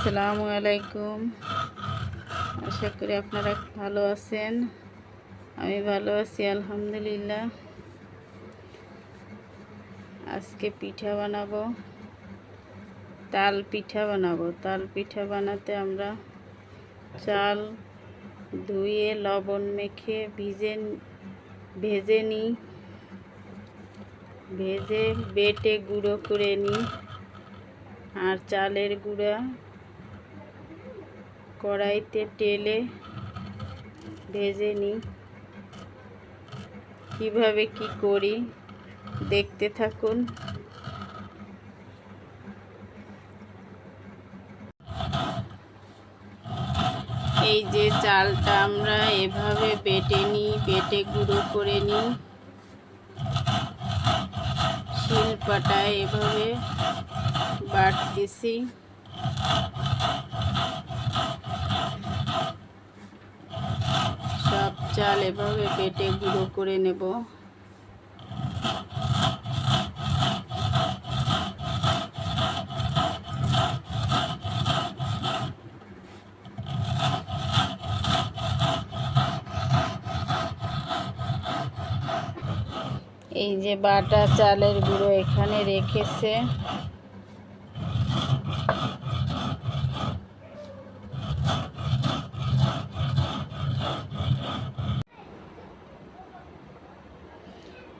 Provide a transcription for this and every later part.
আসসালামু আলাইকুম। আশা করি আপনারা ভালো আছেন। আমি ভালো আছি, আলহামদুলিল্লাহ। আজকে পিঠা বানাবো। তাল পিঠা বানাবো। তাল পিঠা বানাতে আমরা চাল, ধুয়ে, লবণ মেখে, ভিজে, ভেজে নিই। ভেজে বেটে গুঁড়ো করে নিই। আর চালের গুঁড়া কড়াইতে টেলে ভেজে নিই। কীভাবে কি করি দেখতে থাকুন। এই যে চালটা আমরা এভাবে বেটে নিই, বেটে গুঁড়ো করে নিই। শিলপাটায় এভাবে বাটতেছি সব চাল এভাবে বেটে গুঁড়ো করে নেব। এই যে বাটা চালের গুঁড়ো এখানে রেখেছে।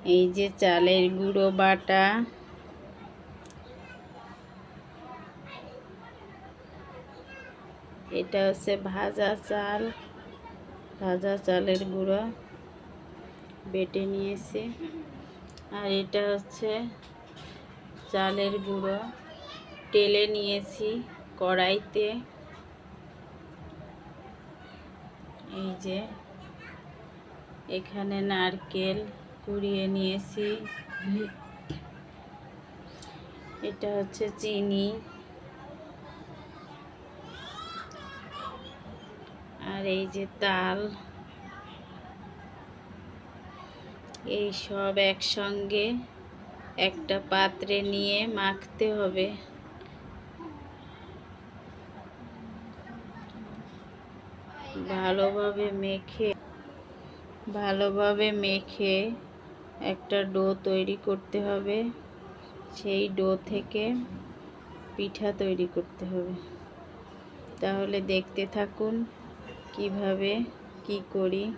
এই যে চালের গুঁড়ো বাটা। এটা হচ্ছে ভাজা চাল। ভাজা চালের গুঁড়ো বেটে নিয়েছি। আর এটা হচ্ছে চালের গুঁড়ো টেলে নিয়েছি কড়াইতে। এই যে এখানে নারকেল কুড়িয়ে নিয়েছি। এটা হচ্ছে চিনি। আর এই যে তাল। এই সব একসঙ্গে একটা পাত্রে নিয়ে মাখতে হবে। ভালোভাবে মেখে ভালোভাবে মেখে একটা ডো তৈরি করতে হবে। সেই ডো থেকে পিঠা তৈরি করতে হবে। তাহলে দেখতে থাকুন কীভাবে কি করি।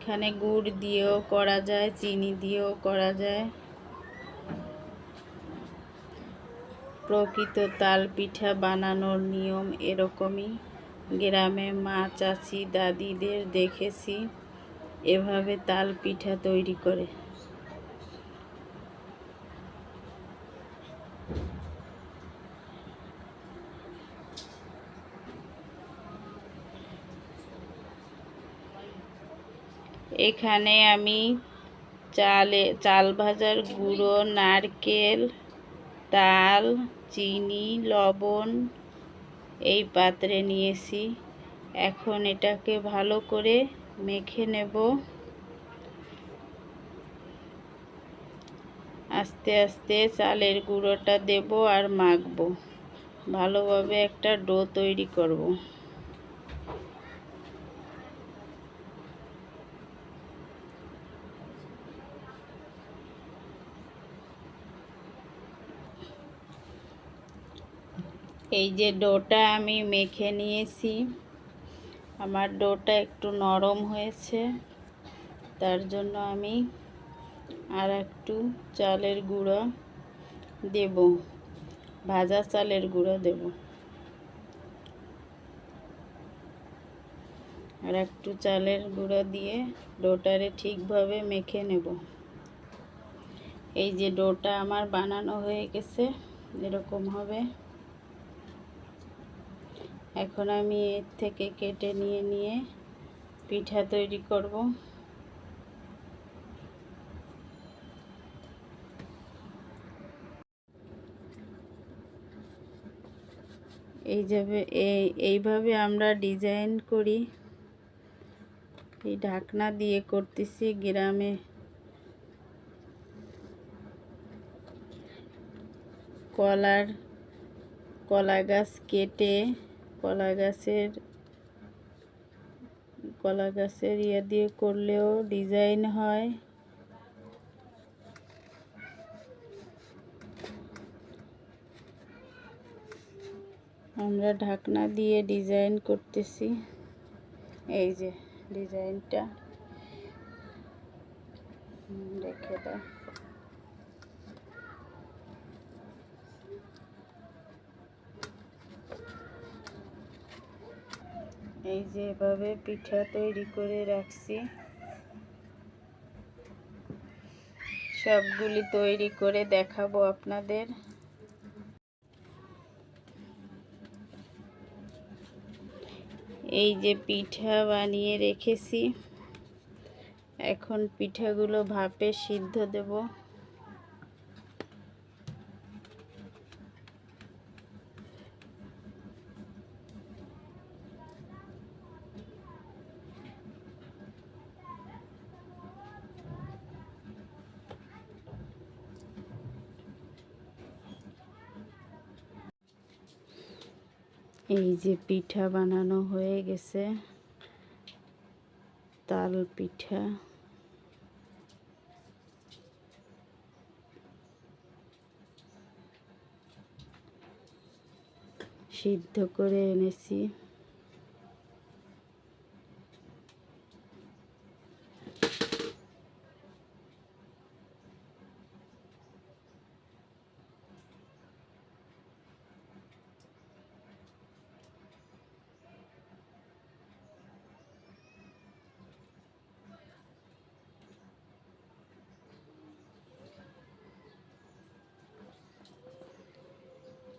এখানে গুড় দিয়েও করা যায়, চিনি দিয়েও করা যায়। প্রকৃত তাল পিঠা বানানোর নিয়ম এরকমই। গ্রামে মা, চাচি, দাদিদের দেখেছি এভাবে তাল পিঠা তৈরি করে। এখানে আমি চালে, চাল ভাজার গুঁড়ো, নারকেল, তাল চিনি, লবণ এই পাত্রে নিয়েছি। এখন এটাকে ভালো করে মেখে নেব। আস্তে আস্তে চালের গুঁড়োটা দেব আর মাখবো। ভালোভাবে একটা ডো তৈরি করব। এই যে ডোটা আমি মেখে নিয়েছি। আমার ডোটা একটু নরম হয়েছে। তার জন্য আমি আর একটু চালের গুঁড়ো দেব। ভাজা চালের গুঁড়ো দেব। আর একটু চালের গুঁড়ো দিয়ে ডোটারে ঠিকভাবে মেখে নেব। এই যে ডোটা আমার বানানো হয়ে গেছে, এরকম হবে। এখন আমি এর থেকে কেটে নিয়ে নিয়ে পিঠা তৈরি করব। এই যাবে, এই, এইভাবে আমরা ডিজাইন করি। এই ঢাকনা দিয়ে করতেছি গ্রামে। কলার, কলা গাছ কেটে কলা গাছের কলা গাছের ইয়ে দিয়ে করলেও ডিজাইন হয়। আমরা ঢাকনা দিয়ে ডিজাইন করতেছি। এই যে ডিজাইনটা। রেখে দাও। এই যে এভাবে পিঠা তৈরি করে রাখছি। সবগুলি তৈরি করে দেখাবো আপনাদের। এই যে পিঠা বানিয়ে রেখেছি। এখন পিঠাগুলো ভাপে সিদ্ধ দেব। এই যে পিঠা বানানো হয়ে গেছে তাল পিঠা। সিদ্ধ করে এনেছি।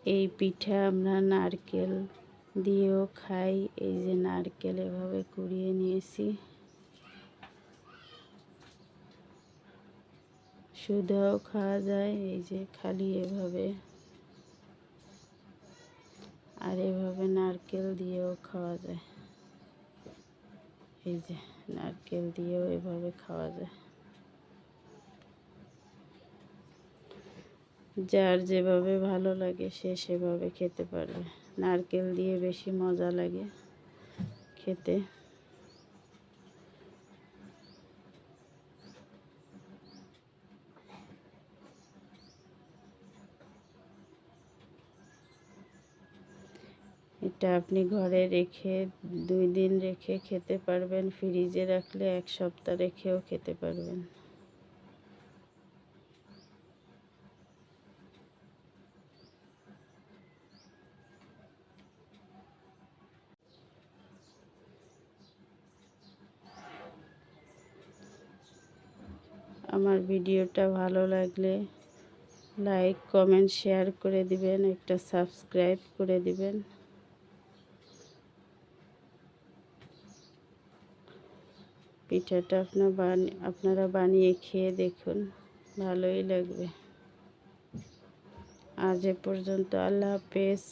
এই পিঠা আমরা নারকেল দিয়েও খাই। এই যে নারকেল এভাবে কুড়িয়ে নিয়েছি। সুধাও খাওয়া যায়, এই যে খালি এভাবে। আর এভাবে নারকেল দিয়েও খাওয়া যায়। এই যে নারকেল দিয়েও এভাবে খাওয়া যায়। যার যেভাবে ভালো লাগে সে সেভাবে খেতে পারবে নারকেল দিয়ে বেশি মজা লাগে খেতে। এটা আপনি ঘরে রেখে দুই দিন রেখে খেতে পারবেন। ফ্রিজে রাখলে এক সপ্তাহ রেখেও খেতে পারবেন। আমার ভিডিওটা ভালো লাগলে লাইক, কমেন্ট, শেয়ার করে দিবেন, একটা সাবস্ক্রাইব করে দিবেন। পিঠাটা আপনার বানিয়ে আপনারা বানিয়ে খেয়ে দেখুন, ভালোই লাগবে। আজ এ পর্যন্ত আল্লাহ হাফেজ।